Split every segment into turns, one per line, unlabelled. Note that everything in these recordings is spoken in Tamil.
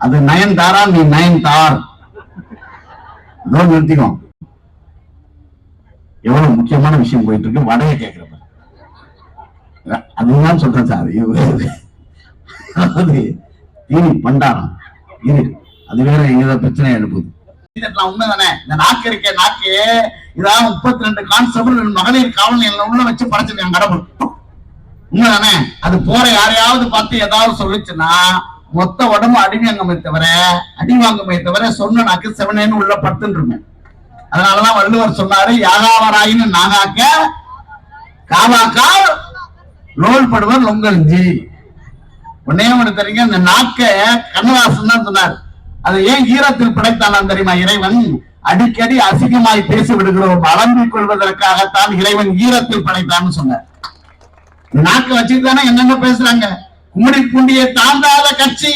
அது நயன் தாரா நீ நயன் தார் இதோட நிறுத்திக்கும் எவ்வளவு முக்கியமான விஷயம் போயிட்டு இருக்கு வடைய கேட்கிறப்ப அதுதான் சொல்றேன் சார். அதாவது தீனி பண்டாரம். இரு அது வேற எங்க பிரச்சனை எழுப்புது. உண்மைதானே? இந்த நாக்கு இருக்க நாக்கு. இதான் முப்பத்தி ரெண்டு கான்ஸ்டபிள் மகளிர் காவல் நிலையம் உள்ள வச்சு படைச்சிருக்காங்க கடவுள். உண்மைதானே? அது போற யாரையாவது பார்த்து ஏதாவது சொல்லுச்சுன்னா மொத்த உடம்பு அடி வாங்கமே தவிர அடி வாங்கமே தவிர சொன்ன நாக்கு செவனேன்னு உள்ள படுத்துருமே அதனாலதான் வள்ளுவர் சொன்னாரு யாகாவராயின்னு நாகாக்க காவாக்கால் லோல் படுவர் லொங்கல்ஜி உன்னே ஒண்ணு தெரியுங்க இந்த நாக்க கண்ணதாசன் தான் சொன்னார். அது ஏன் ஈரத்தில் படைத்தானான் தெரியுமா இறைவன்? அடிக்கடி அசிங்கமாய் பேசி விடுகிறோம் அலம்பிக் கொள்வதற்காகத்தான் இறைவன் ஈரத்தில் படைத்தான்னு சொன்னார். நாக்க நாக்கு வச்சுட்டு தானே என்னென்ன பேசுறாங்க? கும்மிடி பூண்டியை தாண்டாத கட்சி.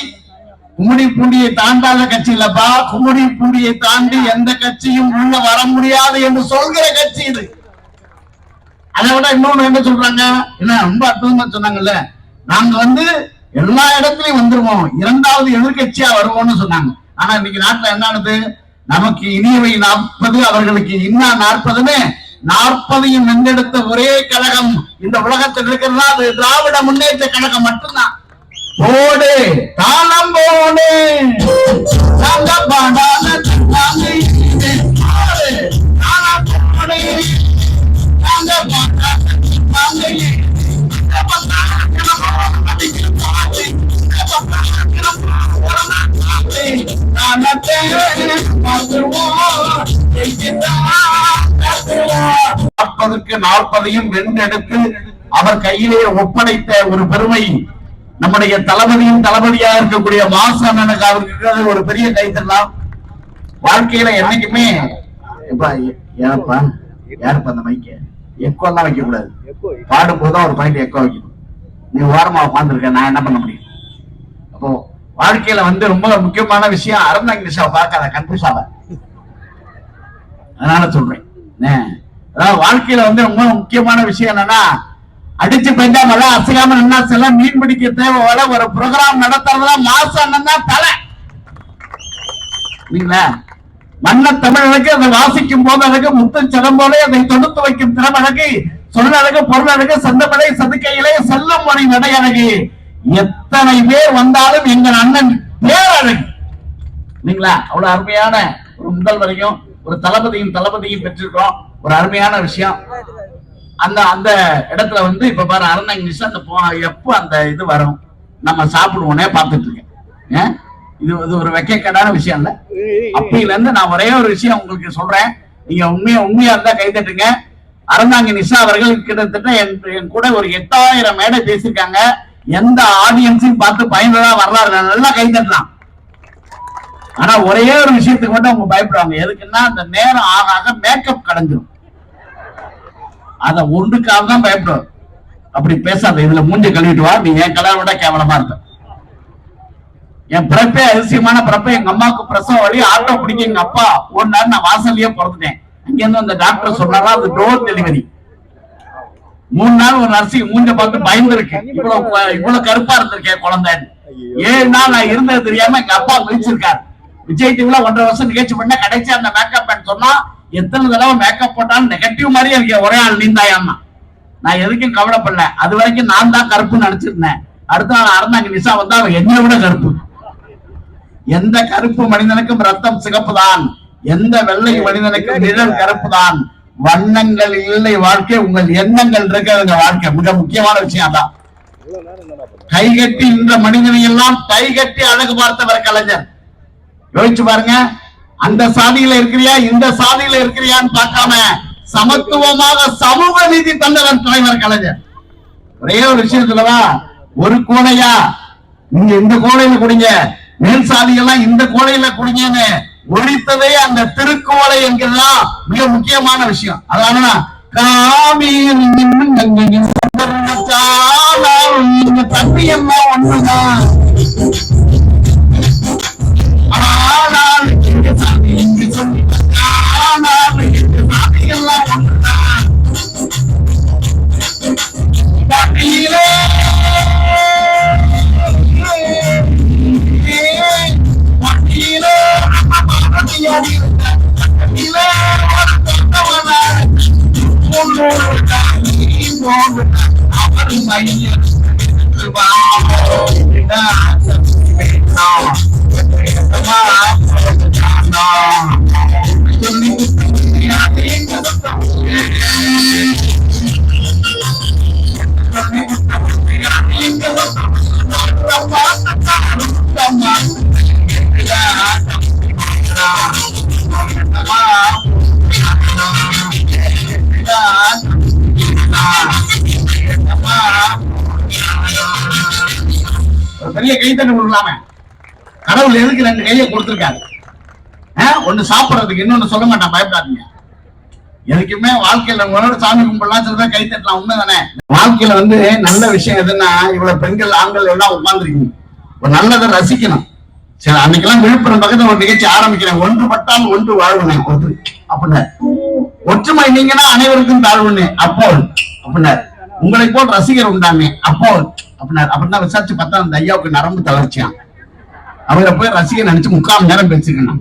கும்மிடி பூண்டியை தாண்டாத கட்சி இல்லப்பா. கும்மிடி பூண்டியை தாண்டி எந்த கட்சியும் உள்ள வர முடியாது என்று சொல்கிற கட்சி இது. அதை விட இன்னொன்னு என்ன சொல்றாங்க? என்ன ரொம்ப அற்புதமா சொன்னாங்கல்ல? நாங்க வந்து எல்லா இடத்துலயும் வந்துருவோம். இரண்டாவது எதிர்க்கட்சியா வருவோம்னு சொன்னாங்க. ஆனா இன்னைக்கு நாட்டுல என்னானது நமக்கு இனியவை நாற்பது அவர்களுக்கு இன்னா நாற்பதுன்னு நாற்பதையும் வென்றெடுத்த ஒரே கழகம் இந்த உலகத்தில் இருக்கிறதா அது திராவிட முன்னேற்ற கழகம் மட்டும்தான். போடு தாளம் போடு. போடு, நாற்பதுக்கு நாற்பதையும் வென்றெடுத்து அவர் கையிலே ஒப்படைத்த ஒரு பெருமை. நம்முடைய தளபதியும் தளபதியா இருக்கக்கூடிய மாசு எனக்கு அவருக்கு ஒரு பெரிய கைத்தெல்லாம் வாழ்க்கையில என்னைக்குமே ஏப்பா யாருப்பா அந்த மைக்க எக்கோ எல்லாம் வைக்க கூடாது. பாடும் போதுதான் ஒரு பாயிண்ட் எக்கோ வைக்கணும். நீ ஓரமா உட்காந்துருக்க நான் என்ன பண்ண முடியும்? அப்போ வாழ்க்கையில வந்து ரொம்ப முக்கியமான விஷயம். அறந்தாங்க பார்க்காத கன்ஃபியூஸ் அதனால சொல்றேன். என்ன? அதாவது வாழ்க்கையில வந்து ரொம்ப முக்கியமான விஷயம் என்னன்னா அடிச்சு பெஞ்சா மழை அசையாம நின்னா சில மீன் பிடிக்க தேவை ஒரு ப்ரோக்ராம் நடத்துறதுல மாசம் அண்ணன் தான் தலை. இல்லைங்களா மன்ன தமிழனுக்கு அதை வாசிக்கும் போது அழகு முத்தம் சிலம் போல அதை தொடுத்து வைக்கும் திறமழகு சொல்லழகு பொருளழகு சந்தமலை சதுக்கையிலே செல்லும் நடை அழகு. எத்தனை பேர் வந்தாலும் எங்கள் அண்ணன் பேரழகு. இல்லைங்களா அவ்வளவு அருமையான ஒரு முதல்வரையும் ஒரு தளபதியும் தளபதியும் பெற்றிருக்கிறோம். ஒரு அருமையான விஷயம். அந்த அந்த இடத்துல வந்து இப்ப பாரு அறந்தாங்க நிஷா அந்த எப்போ அந்த இது வரும்? நம்ம சாப்பிடுவோனே பார்த்துட்டு இருக்கேன் இது இது ஒரு வெக்கக்கடான விஷயம் இல்ல. அப்பில இருந்து நான் ஒரே ஒரு விஷயம் உங்களுக்கு சொல்றேன். நீங்க உண்மையா உண்மையா இருந்தா கைதட்டுங்க அறந்தாங்க நிஷா அவர்கள் கிட்டத்தட்ட என் கூட ஒரு எட்டாயிரம் மேடை பேசியிருக்காங்க. எந்த ஆடியன்ஸையும் பார்த்து பயந்ததா வரலாறு. நல்லா கைதட்டலாம் ஆனா ஒரே ஒரு விஷயத்துக்கு மட்டும் அவங்க பயப்படுவாங்க. எதுக்குன்னா அந்த நேரம் ஆக ஆக மேக்கப் கடைஞ்சிடும் அத ஒன்றுக்காக தான் பயப்படுவார் அப்படி பேசாத இதுல மூஞ்சி கழுவிட்டு வா நீ என் கலரை விட கேவலமா இருக்க. என் பிறப்பே அதிசயமான பிறப்பே எங்க அம்மாவுக்கு பிரசவ வழி ஆட்டோ பிடிக்க எங்க அப்பா ஒரு நாள் நான் வாசல்லயே பிறந்துட்டேன். அங்கிருந்து அந்த டாக்டர் சொன்னாரா அது டோர் டெலிவரி மூணு நாள் ஒரு நர்சிங் மூஞ்ச பார்த்து பயந்துருக்கேன் இவ்வளவு இவ்வளவு கருப்பா இருந்திருக்கேன் குழந்தைன்னு ஏழு நாள் நான் இருந்தது தெரியாம எங்க அப்பா விழிச்சிருக்காரு விஜய் டிவில ஒன்றரை வருஷம் நிகழ்ச்சி பண்ண கடைசி அந்த மேக்கப் சொன்னா எத்தனை தடவை மேக்கப் போட்டாலும் நெகட்டிவ் மாதிரியே இருக்க ஒரே ஆள் நீந்தாயான்னா நான் எதுக்கும் கவலைப்படல. அது வரைக்கும் நான் தான் கருப்புன்னு நினைச்சிருந்தேன் அடுத்த நாள் அறந்தாங்க நிசா வந்தா அவன் என்னை விட கருப்பு. எந்த கருப்பு மனிதனுக்கும் ரத்தம் சிகப்பு தான் எந்த வெள்ளை மனிதனுக்கும் நிழல் கருப்பு தான் வண்ணங்கள் இல்லை வாழ்க்கை உங்கள் எண்ணங்கள் இருக்கிறதுங்க வாழ்க்கை. மிக முக்கியமான விஷயம் அதான். கைகட்டி இந்த மனிதனை எல்லாம் கைகட்டி அழகு பார்த்தவர் கலைஞர். யோசிச்சு பாருங்க. அந்த சாதியில இருக்கிறியா? இந்த சாதியில இருக்கிறியான்னு பார்க்காம சமத்துவமாக சமூக நீதி தந்தவர் தலைவர் கலைஞர். ஒரே ஒரு விஷயம் ஒரு கோணையா? நீங்க இந்த கோணையில குடிங்க. மேல் சாதியெல்லாம் இந்த கோணையில குடிங்கன்னு ஒழித்ததே அந்த திருக்கோலை என்கிறதா மிக முக்கியமான விஷயம். அதனால காமியின் தம்பி என்ன ஒண்ணுதான். ஆனால் இங்க சாமி பெரிய கைத்தட்டு கொடுக்கலாமே கடவுள் எதுக்கு ரெண்டு கையை கொடுத்திருக்காரு? ஒன்னு ஒண்ணு சாப்பிடுறதுக்கு இன்னொன்னு சொல்ல மாட்டான் பயப்படாதீங்க. எதுக்குமே வாழ்க்கையில உங்களோட சாமி கும்பிடலாம் சில கை தட்டலாம் உண்மைதானே? வாழ்க்கையில வந்து நல்ல விஷயம் எதுன்னா இவ்வளவு பெண்கள் ஆண்கள் எல்லாம் உட்கார்ந்துருக்கீங்க ஒரு நல்லதை ரசிக்கணும். சரி அன்னைக்கெல்லாம் விழுப்புரம் பக்கத்துல ஒரு நிகழ்ச்சி ஆரம்பிக்கிறேன். ஒன்றுபட்டால் ஒன்று வாழ்வுனேன் ஒன்று. அப்படின்னார். ஒற்றுமை நீங்கன்னா அனைவருக்கும் தாழ்வுன்னு அப்போ அப்படின்னார். உங்களை போல் ரசிகர் உண்டாமே. அப்போ அப்படின்னா அப்படின்னா விசாரிச்சு பார்த்தா அந்த ஐயாவுக்கு நரம்பு தளர்ச்சியான் அவரை போய் ரசிகர் நினைச்சு முக்கால் நேரம் பேசிக்கணும்.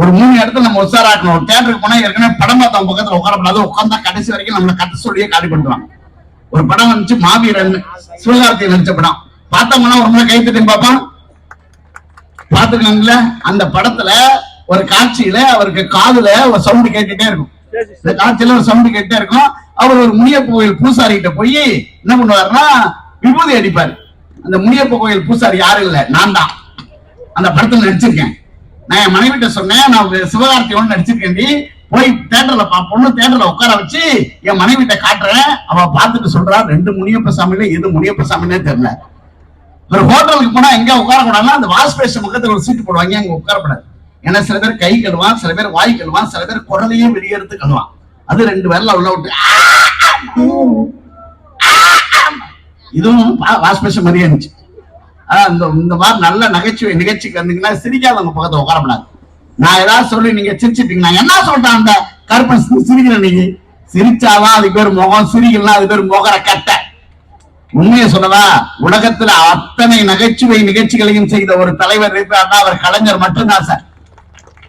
ஒரு மூணு இடத்துல நம்ம உஷாராக்கணும். ஒரு தேட்டருக்கு போனா ஏற்கனவே படம் பார்த்தவங்க பக்கத்துல உட்காரப்படாது உட்காந்தா கடைசி வரைக்கும் நம்மளை கட்ட சொல்லியே காலி பண்ணுவாங்க ஒரு படம் வந்துச்சு மாவீரன் சிவகார்த்திகை நடிச்ச படம். பார்த்தோம்னா ஒரு முறை கைத்தட்டி பார்ப்பான். பாத்துருக்காங்கல்ல அந்த படத்துல ஒரு காட்சியில அவருக்கு காதுல ஒரு சவுண்ட் கேட்டுட்டே இருக்கும். இந்த காட்சியில ஒரு சவுண்ட் கேட்டுட்டே இருக்கும். அவர் ஒரு முனியப்ப கோயில் பூசாரி கிட்ட போய் என்ன பண்ணுவாருன்னா விபூதி அடிப்பாரு. அந்த முனியப்ப கோயில் பூசாரி யாரும் இல்ல நான் தான். அந்த படத்துல நடிச்சிருக்கேன். நான் என் மனைவிட்ட சொன்னேன் நான் சிவகார்த்தியோட நடிச்சிருக்கேன்டி போய் தேட்டர்ல பொண்ணு தேட்டர்ல உட்கார வச்சு என் மனைவிட்ட காட்டுறேன். அவ பார்த்துட்டு சொல்றா ரெண்டு முனியப்ப சாமியில எது முனியப்ப சாமினே தெரியல. ஒரு ஹோட்டலுக்கு போனா எங்க உட்கார கூடாதுன்னா அந்த வாஷ் பேஷன் பக்கத்துல ஒரு சீட்டு போடுவாங்க அங்க உட்காரப்படாது ஏன்னா சில பேர் கை கழுவான் சில பேர் வாய் கழுவான் சில பேர் குடலையே வெளியெடுத்து கழுவான். அது ரெண்டு பேர்ல உள்ள விட்டு இதுவும் வாஷ் பேஷன் மாதிரியே இருந்துச்சு. ஆனா இந்த இந்த மாதிரி நல்ல நகைச்சுவை நிகழ்ச்சிக்கு வந்தீங்கன்னா சிரிக்காதவங்க பக்கத்துல உட்காரப்படாது நான் ஏதாவது சொல்லி நீங்க சிரிச்சிட்டீங்க நான் என்ன சொல்றேன் அந்த கருப்பன்? சிரிக்கிற நீங்க சிரிச்சாதான் அது பேர் முகம் சிரிக்கலாம் அது பேர் முகர கட்டை. உண்மையை சொல்லவா உலகத்துல அத்தனை நகைச்சுவை நிகழ்ச்சிகளையும் செய்த ஒரு தலைவர் இருக்கிறார்னா அவர் கலைஞர் மட்டும்தான் சார்.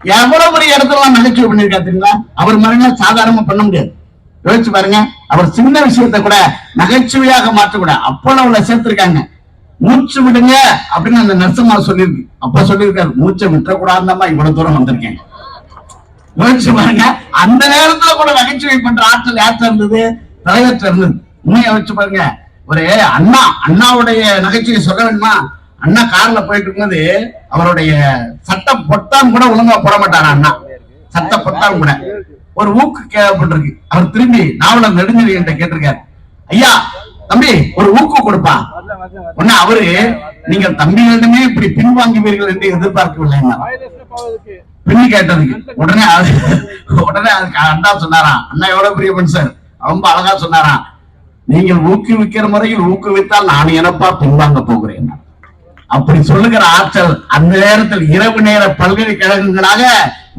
எவ்வளவு பெரிய இடத்துல நகைச்சுவை பண்ணிருக்கா தெரியுங்களா? அவர் மாதிரி சாதாரணமா பண்ண முடியாது. யோசிச்சு பாருங்க அவர் சின்ன விஷயத்தை கூட நகைச்சுவையாக மாற்றக்கூடாது அப்பளவுல சேர்த்திருக்காங்க. மூச்சு விடுங்க அப்படின்னு அந்த நரசம்மா சொல்லியிருக்கு. அப்ப சொல்லியிருக்காரு மூச்சை விட்டக்கூடாதுமா இவ்வளவு தூரம் வந்திருக்கேன். யோசிச்சு பாருங்க அந்த நேரத்துல கூட நகைச்சுவை பண்ற ஆற்றல் யார்கிட்ட இருந்தது? தலைவற்ற இருந்தது. உண்மையை யோசிச்சு பாருங்க ஒரு அண்ணா அண்ணாவுடைய நகைச்சுவை சொல்ல வேணுமா? அண்ணா கார்ல போயிட்டு இருக்கும்போது அவருடைய சட்ட பொத்தான் கூட ஒழுங்கா போட மாட்டாரா அண்ணா? சட்ட பொத்தான் கூட. ஒரு ஊக்கு கேட்கப்பட்டிருக்கு அவர் திரும்பி நாவலர் நெடுஞ்செழி என்கிட்ட கேட்டிருக்காரு. ஐயா தம்பி ஒரு ஊக்கு கொடுப்பா. உடனே அவரு நீங்கள் தம்பிகளிடமே இப்படி பின்வாங்குவீர்கள் என்று எதிர்பார்க்கவில்லை பின்னு கேட்டதுக்கு. உடனே அது உடனே அதுக்கு அண்ணா சொன்னாராம். அண்ணா எவ்வளவு பெரிய மனுஷன் ரொம்ப அழகா சொன்னாராம். நீங்கள் ஊக்குவிக்கிற முறையில் ஊக்குவித்தால் நான் எனப்பா பின்வாங்க போகிறேன்? அப்படி சொல்லுகிற ஆற்றல் அந்த நேரத்தில் இரவு நேர பல்கலைக்கழகங்களாக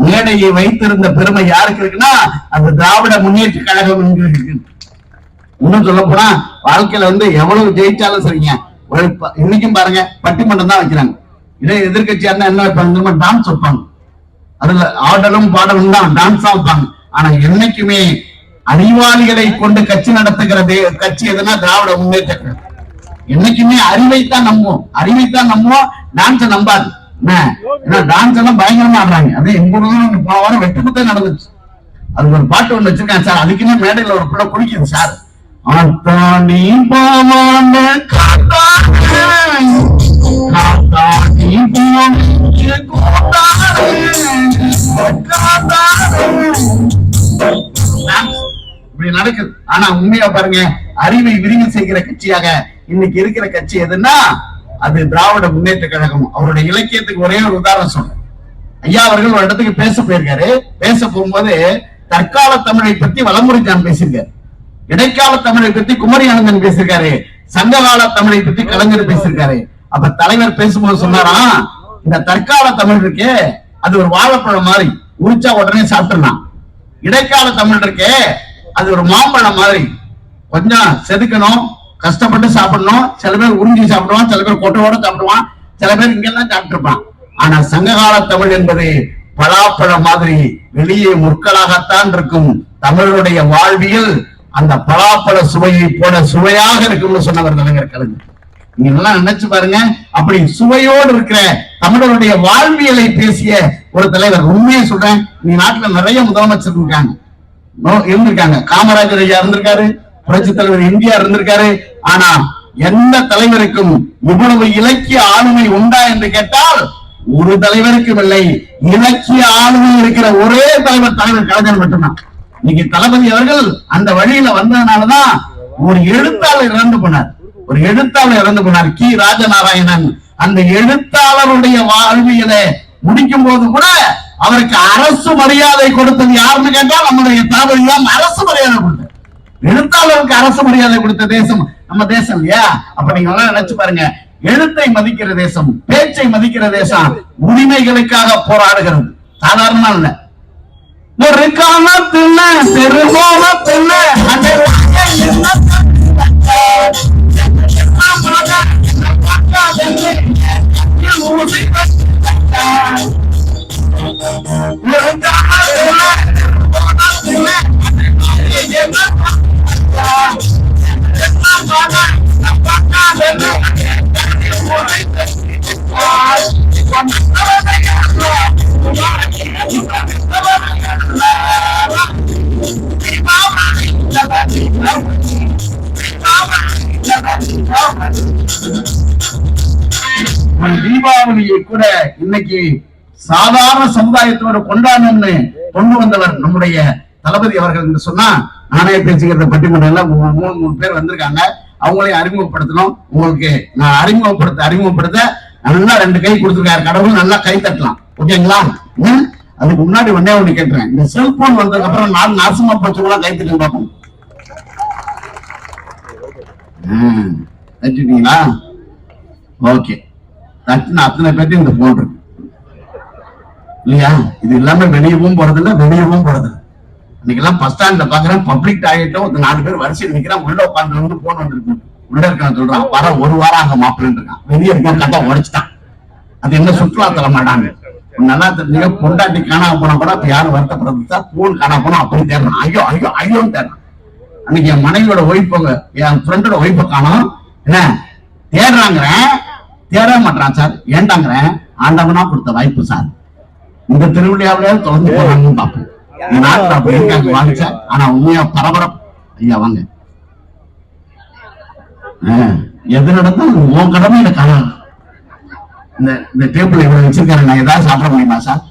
மேடையை வைத்திருந்த பெருமை யாருக்கு இருக்குன்னா அந்த திராவிட முன்னேற்ற கழகம் என்று இருக்கு. இன்னும் சொல்ல போனா வாழ்க்கையில வந்து எவ்வளவு ஜெயிச்சாலும் சரிங்க. இன்னைக்கும் பாருங்க பட்டிமன்றம் தான் வைக்கிறாங்க. இதே எதிர்கட்சியா இருந்தா என்ன வைப்பாங்க டான்ஸ் வைப்பாங்க. அதுல ஆடலும் பாடலும் தான் டான்ஸ் வைப்பாங்க. ஆனா என்னைக்குமே அறிவாளிகளை கொண்டு கட்சி நடத்துகிற கட்சி எதுனா திராவிட முன்னேற்ற கழகம். என்னைக்குமே அறிவைத்தான் நம்புவோம். அறிவைத்தான் நம்புவோம். டான்ஸை நம்பாது. ஏன்னா டான்ஸ் எல்லாம் பயங்கரமா ஆடுறாங்க. அது எங்க ஊர்ல போன வாரம் வெட்டு நடந்துச்சு. அது ஒரு பாட்டு ஒண்ணு வச்சிருக்காங்க சார். அதுக்குன்னே மேடையில ஒரு பிள்ளை குடிக்குது சார். ஆத்தாடி பாவான காத்தாடி இப்படி நடக்குது. ஆனா உண்மையா பாருங்க அறிவை விரிவு செய்கிற கட்சியாக இன்னைக்கு இருக்கிற கட்சி எதுன்னா அது திராவிட முன்னேற்ற கழகம். அவருடைய இலக்கியத்துக்கு ஒரே ஒரு உதாரணம் சொல்றேன். ஐயா அவர்கள் ஒரு இடத்துக்கு பேச போயிருக்காரு. பேச போகும்போது தற்கால தமிழை பத்தி வலமுறைஜான் பேசியிருக்காரு. இடைக்கால தமிழை பத்தி குமரி ஆனந்தன் பேசியிருக்காரு. சங்ககால தமிழை பத்தி கலைஞர் பேசியிருக்காரு. அப்ப தலைவர் பேசும்போது சொன்னாராம் இந்த தற்கால தமிழ் இருக்கே அது ஒரு வாழைப்பழம் மாதிரி. உரிச்சா உடனே சாப்பிட்டுலாம் இடைக்கால தமிழ் இருக்கே அது ஒரு மாம்பழம் மாதிரி. கொஞ்சம் செதுக்கணும். கஷ்டப்பட்டு சாப்பிடணும். சில பேர் உறிஞ்சி சாப்பிடுவான் சில பேர் கொட்டையோட சாப்பிடுவான் சில பேர் இங்கெல்லாம் சாப்பிட்டுருப்பான். ஆனா சங்ககால தமிழ் என்பது பலாப்பழம் மாதிரி வெளியே முற்களாகத்தான் இருக்கும். தமிழருடைய வாழ்வியல் அந்த பலாப்பழ சுவையை போல சுவையாக இருக்கும்னு சொன்னவர் தலைவர் கலைஞர். நீங்க எல்லாம் நினைச்சு பாருங்க அப்படி சுவையோடு இருக்கிற தமிழருடைய வாழ்வியலை பேசிய ஒரு தலைவர். உண்மையை சொல்றேன் நீ நாட்டுல நிறைய முதலமைச்சர் இருக்காங்க. இருந்திருக்காங்க. காமராஜர் ஐயா இருந்திருக்காரு புரட்சி தலைவர் எம்ஜிஆர் இருந்திருக்காரு. ஆனா எந்த தலைவருக்கும் இவ்வளவு இலக்கிய ஆளுமை உண்டா என்று கேட்டால் ஒரு தலைவருக்கும் இல்லை. இலக்கிய ஆளுமை இருக்கிற ஒரே தலைவர் தலைவர் கலைஞர் மட்டும்தான். இன்னைக்கு தளபதி அவர்கள் அந்த வழியில வந்ததுனாலதான் ஒரு எழுத்தாளர் இறந்து போனார். ஒரு எழுத்தாளர் இறந்து போனார். கி. ராஜநாராயணன். அந்த எழுத்தாளருடைய வாழ்வியலை முடிக்கும் போது கூட அவருக்கு அரசு மரியாதை கொடுத்தது யாருன்னு கேட்டால் நம்முடைய தளபதி தான் அரசு மரியாதை கொடுத்தது. எழுத்தாளருக்கு அரசு மரியாதை கொடுத்த தேசம் நம்ம தேசம் இல்லையா? அப்ப நீங்க நினைச்சு பாருங்க. எழுத்தை மதிக்கிற தேசம் பேச்சை மதிக்கிற தேசம் உரிமைகளுக்காக போராடுகிறது. சாதாரணமா இல்ல. ஒரு காலத்துல பெருமோகத்துல ஒரு இன்னைக்கு சாதாரண சமுதாயத்தோட கொண்டாடணும்னு கொண்டு வந்தவர் நம்முடைய தளபதி அவர்கள் என்று சொன்னா நானே பேசுகிறத பட்டிமன்றம்ல மூணு மூணு மூணு பேர் வந்திருக்காங்க. அவங்களையும் அறிமுகப்படுத்தணும். உங்களுக்கு நான் அறிமுகப்படுத்த அறிமுகப்படுத்த நல்லா ரெண்டு கை கொடுத்துருக்காரு. கடவுள் நல்லா கை தட்டலாம். ஓகேங்களா? அதுக்கு முன்னாடி ஒன்னே ஒண்ணு கேட்டுறேன். இந்த செல்போன் வந்ததுக்கு அப்புறம் நான் நாசமா போச்சவங்களா கை தட்டு பார்ப்போம் ம், தட்டிட்டீங்களா? ஓகே. தட்டுன அத்தனை பேர்ட்டும் இந்த போன் இருக்கு. இல்லையா? இது இல்லாம வெளியவும் போறதில்ல வெளியவும் போறதில்ல. இன்னைக்கு எல்லாம் பஸ் ஸ்டாண்ட்ல பாக்குறேன் பப்ளிக் டாய்லெட்ல ஒரு நாலு பேர் வரிசையில் நிக்கிறான் உள்ள உட்கார்ந்து வந்து போன் வந்திருக்கு உள்ள இருக்கான் சொல்றான் வர ஒரு வாரம் அங்க மாப்பிள்ளை இருக்கான். வெளியே இருக்கான் கட்டா உடைச்சிட்டான். அது என்ன சுற்றுலா மாட்டாங்க நல்லா தெரிஞ்சுக்க பொண்டாட்டி காணாம போனா கூட இப்ப யாரும் சார் போன் காணாம போனா அப்படி தேடுறான். ஐயோ ஐயோ ஐயோன்னு தேடுறான். அன்னைக்கு என் மனைவியோட ஒய்ஃபங்க என் ஃப்ரெண்டோட ஒய்ஃபை காணும். என்ன? தேடுறாங்கிறேன் தேட மாட்டான் சார். ஏண்டாங்கிறேன் ஆண்டவனா கொடுத்த வாய்ப்பு சார். இந்த திருவிழாவில தொடர்ந்து போறாங்கன்னு பார்ப்போம் நாட்டுல அப்படி இருக்காங்க ஆனா உண்மையா பரபரப்பு. ஐயா வாங்க. எது நடந்தாலும் உன் கடமை எனக்கு காணும் இந்த இந்த டேபிள் இவ்வளவு வச்சிருக்காரு. நான் ஏதாவது சாப்பிட முடியுமா சார்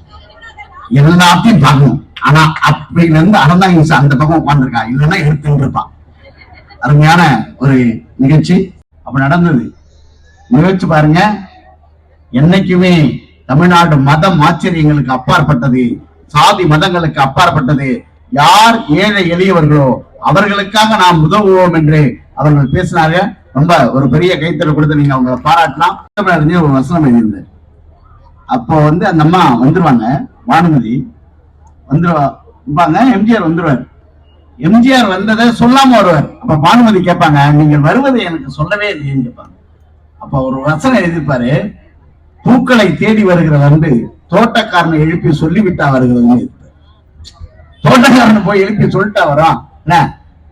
எல்லாத்தையும் பார்க்கணும். ஆனா அப்படில இருந்து அறந்தாங்க சார் அந்த பக்கம் உட்கார்ந்துருக்கா. இல்லைன்னா எடுத்துட்டு இருப்பான் அருமையான ஒரு நிகழ்ச்சி. அப்ப நடந்தது. நிகழ்ச்சி பாருங்க. என்னைக்குமே தமிழ்நாடு மதம் ஆச்சரியங்களுக்கு அப்பாற்பட்டது சாதி மதங்களுக்கு அப்பாற்பட்டது. யார் ஏழை எளியவர்களோ அவர்களுக்காக நாம் உதவுவோம் என்று அவர்கள் பேசினாங்க ரொம்ப ஒரு பெரிய கைத்தறல் கொடுத்து நீங்க அவங்களை பாராட்டலாம். ஒரு வசனம் எழுதியிருந்தார் அப்போ வந்து அந்த அம்மா வந்துருவாங்க வானுமதி வந்துருவாங்க எம்ஜிஆர் வந்துருவார். எம்ஜிஆர் வந்ததை சொல்லாம வருவார். அப்ப பானுமதி கேட்பாங்க நீங்கள் வருவதை எனக்கு சொல்லவே இல்லையேன்னு கேட்பாங்க. அப்ப ஒரு வசனம் எழுதிப்பாரு பூக்களை தேடி வருகிற வந்து தோட்டக்காரனை எழுப்பி சொல்லிவிட்டா வருகிறது. தோட்டக்காரனை போய் எழுப்பி சொல்லிட்டா வரான்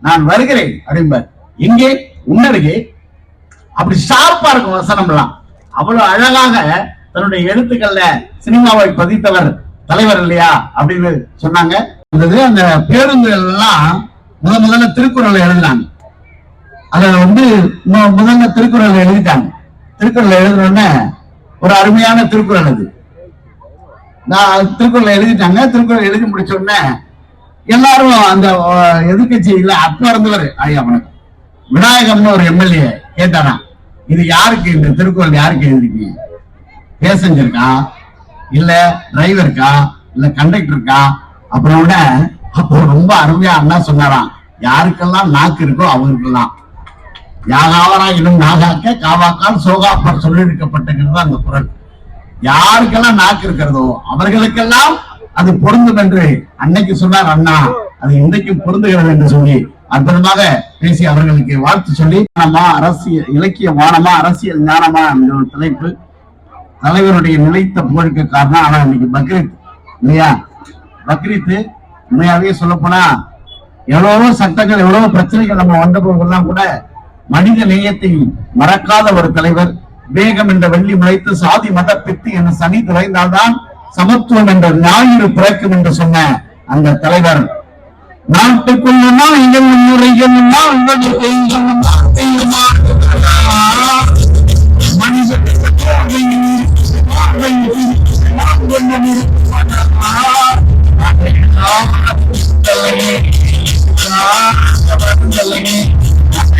நான் வருகிறேன் அப்படிம்பார். எங்கே உன்னருகே அப்படி ஷார்ப்பா இருக்கும் வசனம்லாம். அவ்வளவு அழகாக தன்னுடைய எழுத்துக்கள்ல சினிமாவை பதித்தவர் தலைவர் இல்லையா? அப்படின்னு சொன்னாங்க. அந்த பேருந்துகள் எல்லாம் முத முதல்ல திருக்குறள் எழுதினாங்க. அத வந்து முதல்ல திருக்குறள் எழுதிட்டாங்க. திருக்குறள் எழுதுனோடனே ஒரு அருமையான திருக்குறள் அது. நான் திருக்குறள் எழுதிட்டாங்க. திருக்குறள் எழுதி முடிச்ச உடனே எல்லாரும் அந்த அஹ், எதிர்க்கட்சியில அப்ப இருந்தவர் ஐயா வணக்கம். விநாயகம்னு ஒரு எம்எல்ஏ கேட்டாராம். இது யாருக்கு இந்த திருக்குறள் யாருக்கு எழுதிருக்கீங்க பேசஞ்சருக்கா? இல்ல டிரைவருக்கா? இல்ல கண்டக்டருக்கா? அப்புறம் விட அப்போ ரொம்ப அருமையா அண்ணா சொன்னாராம். யாருக்கெல்லாம் நாக்கு இருக்கோ அவங்களுக்கெல்லாம் யாகாவரா இன்னும் நாகாக்க காவாக்கால் சோகாப்பர் சொல்லியிருக்கப்பட்டிருக்கிறது அந்த குரல். யாருக்கெல்லாம் நாக்கு இருக்கிறதோ அவர்களுக்கெல்லாம் அது பொருந்தும் என்று அன்னைக்கு சொன்னார் அண்ணா. அது இன்றைக்கும் பொருந்துகிறது என்று சொல்லி அற்புதமாக பேசி அவர்களுக்கு வாழ்த்து சொல்லி ஞானமா அரசியல் இலக்கிய வானமா அரசியல் ஞானமா என்ற ஒரு தலைப்பு. தலைவருடைய நிலைத்த புகழுக்கு காரணம் ஆனா இன்னைக்கு பக்ரீத் இல்லையா? பக்ரீத் உண்மையாவே சொல்ல போனா எவ்வளவோ சட்டங்கள் எவ்வளவோ பிரச்சனைகள் நம்ம வந்த போகலாம் கூட மனித நேயத்தை மறக்காத ஒரு தலைவர் வேகம் என்ற வெள்ளி முளைத்து சாதி மத பித்து என்ற சனி துளைந்தால்தான் சமத்துவம் என்ற ஞாயிறு பிறக்கும் என்று சொன்ன அந்த தலைவர். நாட்டுக்குள்ளமா இங்கும் முறையுமா மனித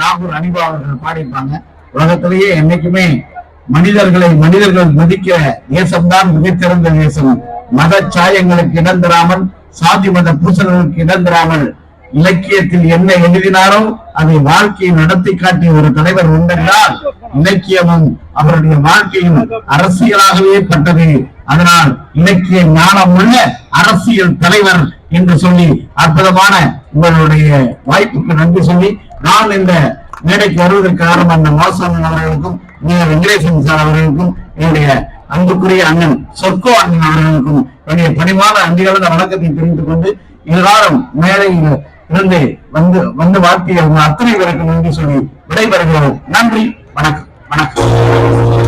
நாகூர் அனிபா அவர்கள் பாடியிருப்பாங்க உலகத்திலேயே என்னைக்குமே மனிதர்களை மனிதர்கள் மதிக்க தேசம்தான் மிகச்சிறந்த தேசம். மத சாயங்களுக்கு இடம் தராமல் சாதி மத பூசல்களுக்கு இடம் தராமல் இலக்கியத்தில் என்ன எழுதினாரோ அதை வாழ்க்கையை நடத்தி காட்டிய ஒரு தலைவர் உண்டென்றால் இலக்கியமும் அவருடைய வாழ்க்கையும் அரசியலாகவே பட்டது. அதனால் இலக்கிய ஞானம் உள்ள அரசியல் தலைவர் என்று சொல்லி அற்புதமான உங்களுடைய வாய்ப்புக்கு நன்றி சொல்லி நான் இந்த மேடைக்கு வருவதற்கு காரணம் அந்த மோசன் அவர்களுக்கும் வெங்கடேசன் சார் அவர்களுக்கும் என்னுடைய அன்புக்குரிய அண்ணன் சொர்க்கோ அண்ணன் அவர்களுக்கும் என்னுடைய பணிமான அன்பிகளந்த வணக்கத்தை தெரிவித்துக் கொண்டு இதுகாலம் மேடையில் இருந்து வந்து வந்து வாழ்க்கைய அத்தனை பேருக்கு நன்றி சொல்லி விடைபெறுகிறோம். நன்றி வணக்கம். வணக்கம்